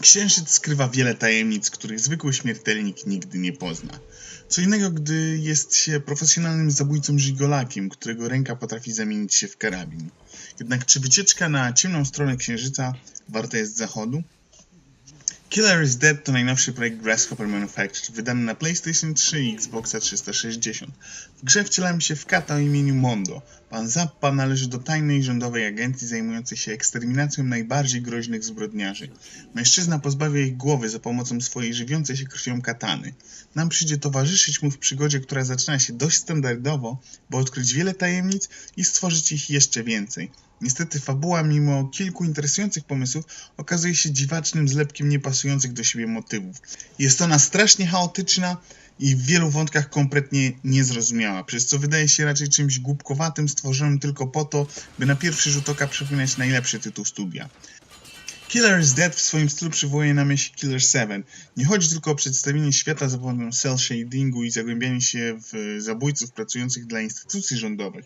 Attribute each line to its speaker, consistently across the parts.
Speaker 1: Księżyc skrywa wiele tajemnic, których zwykły śmiertelnik nigdy nie pozna. Co innego, gdy jest się profesjonalnym zabójcą żigolakiem, którego ręka potrafi zamienić się w karabin. Jednak czy wycieczka na ciemną stronę Księżyca warta jest zachodu? Killer is Dead to najnowszy projekt Grasshopper Manufactured, wydany na PlayStation 3 i Xboxa 360. W grze wcielamy się w kata o imieniu Mondo. Pan Zappa należy do tajnej rządowej agencji zajmującej się eksterminacją najbardziej groźnych zbrodniarzy. Mężczyzna pozbawia ich głowy za pomocą swojej żywiącej się krwią katany. Nam przyjdzie towarzyszyć mu w przygodzie, która zaczyna się dość standardowo, by odkryć wiele tajemnic i stworzyć ich jeszcze więcej. Niestety fabuła, mimo kilku interesujących pomysłów, okazuje się dziwacznym zlepkiem niepasujących do siebie motywów. Jest ona strasznie chaotyczna i w wielu wątkach kompletnie niezrozumiała, przez co wydaje się raczej czymś głupkowatym, stworzonym tylko po to, by na pierwszy rzut oka przypominać najlepszy tytuł studia. Killer is Dead w swoim stylu przywołuje na myśl Killer 7. Nie chodzi tylko o przedstawienie świata za pomocą cel shadingu i zagłębianie się w zabójców pracujących dla instytucji rządowych.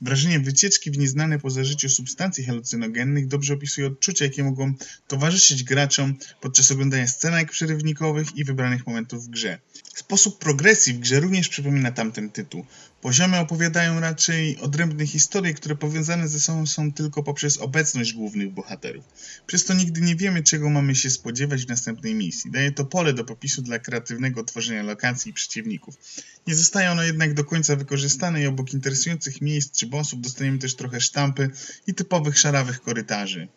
Speaker 1: Wrażenie wycieczki w nieznane poza życiu substancji halucynogennych dobrze opisuje odczucia, jakie mogą towarzyszyć graczom podczas oglądania scenek przerywnikowych i wybranych momentów w grze. Sposób progresji w grze również przypomina tamten tytuł. Poziomy opowiadają raczej odrębne historie, które powiązane ze sobą są tylko poprzez obecność głównych bohaterów. Przez to nigdy nie wiemy, czego mamy się spodziewać w następnej misji. Daje to pole do popisu dla kreatywnego tworzenia lokacji i przeciwników. Nie zostaje ono jednak do końca wykorzystane i obok interesujących miejsc czy bossów dostaniemy też trochę sztampy i typowych szarawych korytarzy.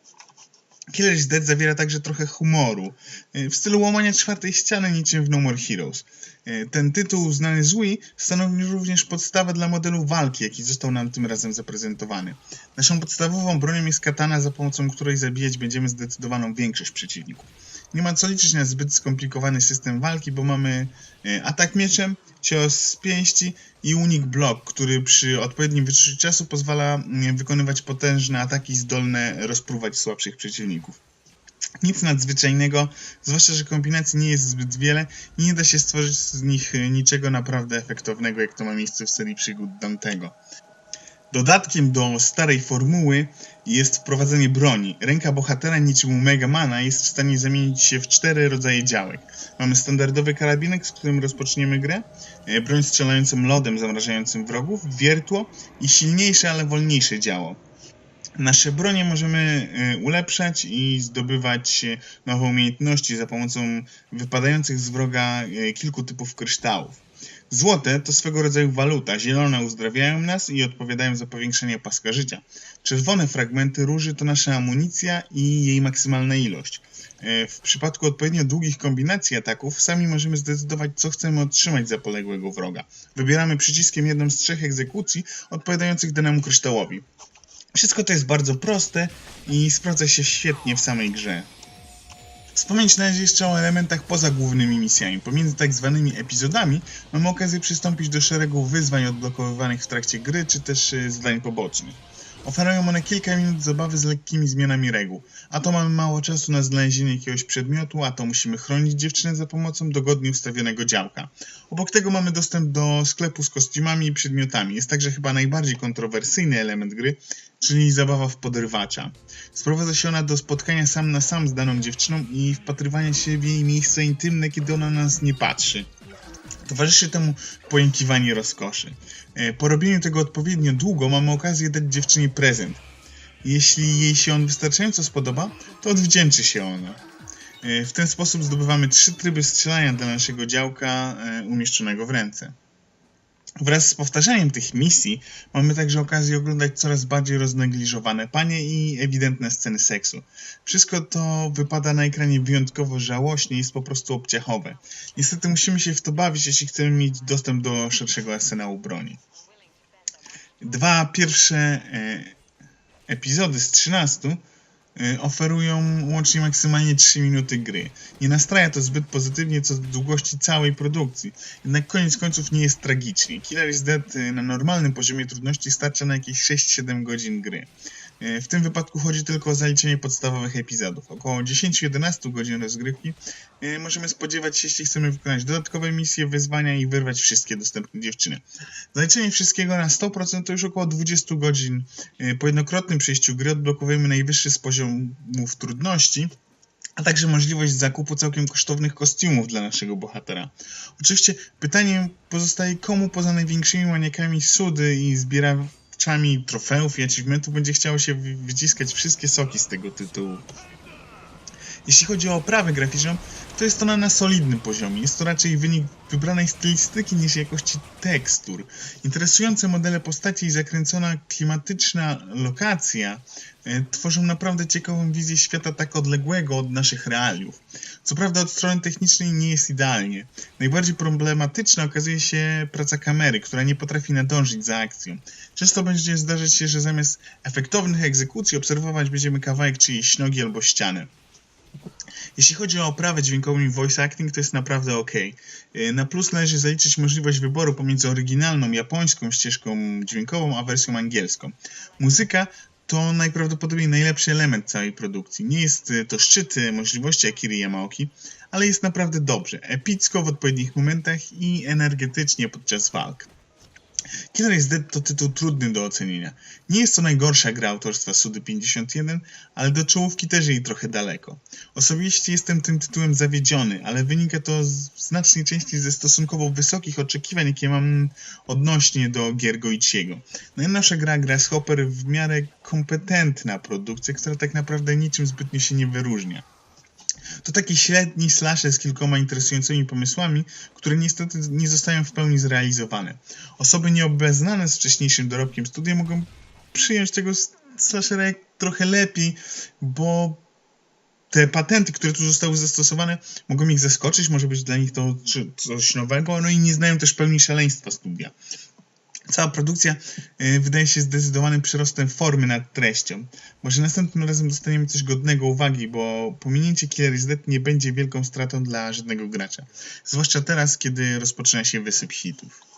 Speaker 1: Killer is Dead zawiera także trochę humoru, y, w stylu łamania czwartej ściany niczym w No More Heroes. Y, Ten tytuł, znany z Wii, stanowi również podstawę dla modelu walki, jaki został nam tym razem zaprezentowany. Naszą podstawową bronią jest katana, za pomocą której zabijać będziemy zdecydowaną większość przeciwników. Nie ma co liczyć na zbyt skomplikowany system walki, bo mamy y, atak mieczem, cios z pięści i unik blok, który przy odpowiednim wyczuciu czasu pozwala mm, wykonywać potężne ataki zdolne rozpruwać słabszych przeciwników. Nic nadzwyczajnego, zwłaszcza, że kombinacji nie jest zbyt wiele i nie da się stworzyć z nich y, niczego naprawdę efektownego, jak to ma miejsce w serii przygód Dantego. Dodatkiem do starej formuły jest wprowadzenie broni. Ręka bohatera niczym u Megamana jest w stanie zamienić się w cztery rodzaje działek. Mamy standardowy karabinek, z którym rozpoczniemy grę, e, broń strzelającą lodem zamrażającym wrogów, wiertło i silniejsze, ale wolniejsze działo. Nasze bronie możemy e, ulepszać i zdobywać e, nowe umiejętności za pomocą wypadających z wroga kilku typów kryształów. Złote to swego rodzaju waluta, zielone uzdrawiają nas i odpowiadają za powiększenie paska życia. Czerwone fragmenty róży to nasza amunicja i jej maksymalna ilość. E, W przypadku odpowiednio długich kombinacji ataków sami możemy zdecydować, co chcemy otrzymać za poległego wroga. Wybieramy przyciskiem jedną z trzech egzekucji odpowiadających danemu kryształowi. Wszystko to jest bardzo proste i sprawdza się świetnie w samej grze. Wspomnieć należy jeszcze o elementach poza głównymi misjami. Pomiędzy tak zwanymi epizodami mamy okazję przystąpić do szeregu wyzwań odblokowywanych w trakcie gry, czy też e, zadań pobocznych. Oferują one kilka minut zabawy z lekkimi zmianami reguł. A to mamy mało czasu na znalezienie jakiegoś przedmiotu, a to musimy chronić dziewczynę za pomocą dogodnie ustawionego działka. Obok tego mamy dostęp do sklepu z kostiumami i przedmiotami. Jest także chyba najbardziej kontrowersyjny element gry, czyli zabawa w podrywacza. Sprowadza się ona do spotkania sam na sam z daną dziewczyną i wpatrywania się w jej miejsce intymne, kiedy ona na nas nie patrzy. Towarzyszy temu pojękiwanie rozkoszy. E, Po robieniu tego odpowiednio długo mamy okazję dać dziewczynie prezent. Jeśli jej się on wystarczająco spodoba, to odwdzięczy się ona. E, W ten sposób zdobywamy trzy tryby strzelania dla naszego działka e, umieszczonego w ręce. Wraz z powtarzaniem tych misji mamy także okazję oglądać coraz bardziej roznegliżowane panie i ewidentne sceny seksu. Wszystko to wypada na ekranie wyjątkowo żałośnie i jest po prostu obciachowe. Niestety musimy się w to bawić, jeśli chcemy mieć dostęp do szerszego arsenału broni. Dwa pierwsze e, epizody z 13 e, oferują łącznie maksymalnie 3 minuty gry. Nie nastraja to zbyt pozytywnie co do długości całej produkcji, jednak koniec końców nie jest tragicznie. Killer is Dead e, na normalnym poziomie trudności starcza na jakieś 6-7 godzin gry. E, W tym wypadku chodzi tylko o zaliczenie podstawowych epizodów. Około 10-11 godzin rozgrywki e, możemy spodziewać się, jeśli chcemy wykonać dodatkowe misje, wyzwania i wyrwać wszystkie dostępne dziewczyny. Zaliczenie wszystkiego na 100% to już około 20 godzin. E, Po jednokrotnym przejściu gry odblokowujemy najwyższy z poziomów trudności a także możliwość zakupu całkiem kosztownych kostiumów dla naszego bohatera. Oczywiście pytaniem pozostaje, komu poza największymi maniakami sudy i zbieraczami trofeów i achievementów będzie chciało się wy- wyciskać wszystkie soki z tego tytułu. Jeśli chodzi o oprawę graficzną, to jest ona na solidnym poziomie. Jest to raczej wynik wybranej stylistyki niż jakości tekstur. Interesujące modele postaci i zakręcona klimatyczna lokacja e, tworzą naprawdę ciekawą wizję świata tak odległego od naszych realiów. Co prawda od strony technicznej nie jest idealnie. Najbardziej problematyczna okazuje się praca kamery, która nie potrafi nadążyć za akcją. Często będzie zdarzać się, że zamiast efektownych egzekucji obserwować będziemy kawałek czyjejś nogi albo ścianę. Jeśli chodzi o oprawę dźwiękową i voice acting, to jest naprawdę ok. Na plus należy zaliczyć możliwość wyboru pomiędzy oryginalną japońską ścieżką dźwiękową, a wersją angielską. Muzyka to najprawdopodobniej najlepszy element całej produkcji. Nie jest y, to szczyt y, możliwości Akiry Yamaoki, ale jest naprawdę dobrze, epicko w odpowiednich momentach i energetycznie podczas walk. Killer is Dead to tytuł trudny do ocenienia. Nie jest to najgorsza gra autorstwa Sudy 51, ale do czołówki też jej trochę daleko. Osobiście jestem tym tytułem zawiedziony, ale wynika to z w znacznej części ze stosunkowo wysokich oczekiwań, jakie mam odnośnie do gier Goichiego. Najnowsza gra Grasshopper w miarę kompetentna produkcja, która tak naprawdę niczym zbytnio się nie wyróżnia. To taki średni slasher z kilkoma interesującymi pomysłami, które niestety nie zostają w pełni zrealizowane. Osoby nieobeznane z wcześniejszym dorobkiem studia mogą przyjąć tego slashera jak trochę lepiej, bo te patenty, które tu zostały zastosowane, mogą ich zaskoczyć, może być dla nich to coś nowego, no i nie znają też pełni szaleństwa studia. Cała produkcja y, wydaje się zdecydowanym przyrostem formy nad treścią. Może następnym razem dostaniemy coś godnego uwagi, bo pominięcie Killer is nie będzie wielką stratą dla żadnego gracza. Zwłaszcza teraz, kiedy rozpoczyna się wysyp hitów.